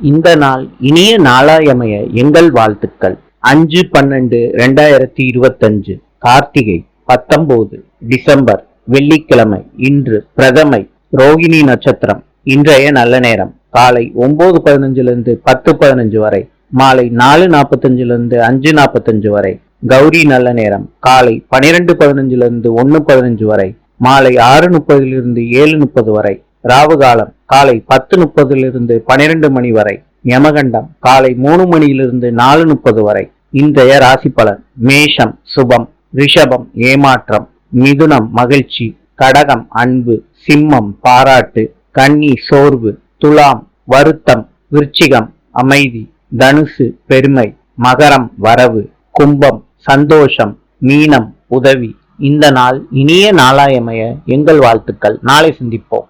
இந்த நாள் இனிய நாளாயமைய எங்கள் வாழ்த்துக்கள். அஞ்சு பன்னெண்டு ரெண்டாயிரத்தி இருபத்தஞ்சு கார்த்திகை பத்தொன்பது டிசம்பர் வெள்ளிக்கிழமை இன்று பிரதமை ரோகிணி நட்சத்திரம். இன்றைய நல்ல நேரம். காலை ஒன்பது பதினஞ்சுல இருந்து பத்து பதினஞ்சு வரை. மாலை நாலு நாற்பத்தஞ்சுலேருந்து அஞ்சு நாற்பத்தஞ்சு வரை. கௌரி நல்ல நேரம். காலை பனிரெண்டு பதினஞ்சுலேருந்து ஒன்று ஒன்னு பதினஞ்சு வரை. மாலை ஆறு முப்பதிலிருந்து ஏழு முப்பது வரை. ராவு காலம் காலை பத்து முப்பதிலிருந்து பனிரெண்டு மணி வரை. யமகண்டம் காலை மூணு மணியிலிருந்து நாலு முப்பது வரை. இன்றைய ராசி பலன் மேஷம் சுபம் ரிஷபம் ஏமாற்றம் மிதுனம் மகிழ்ச்சி கடகம் அன்பு சிம்மம் பாராட்டு கன்னி சோர்வு துலாம் வருத்தம் விருச்சிகம் அமைதி தனுசு பெருமை மகரம் வரவு கும்பம் சந்தோஷம் மீனம் உதவி. இந்த நாள் இனிய நாளாயமைய எங்கள் வாழ்த்துக்கள். நாளை சந்திப்போம்.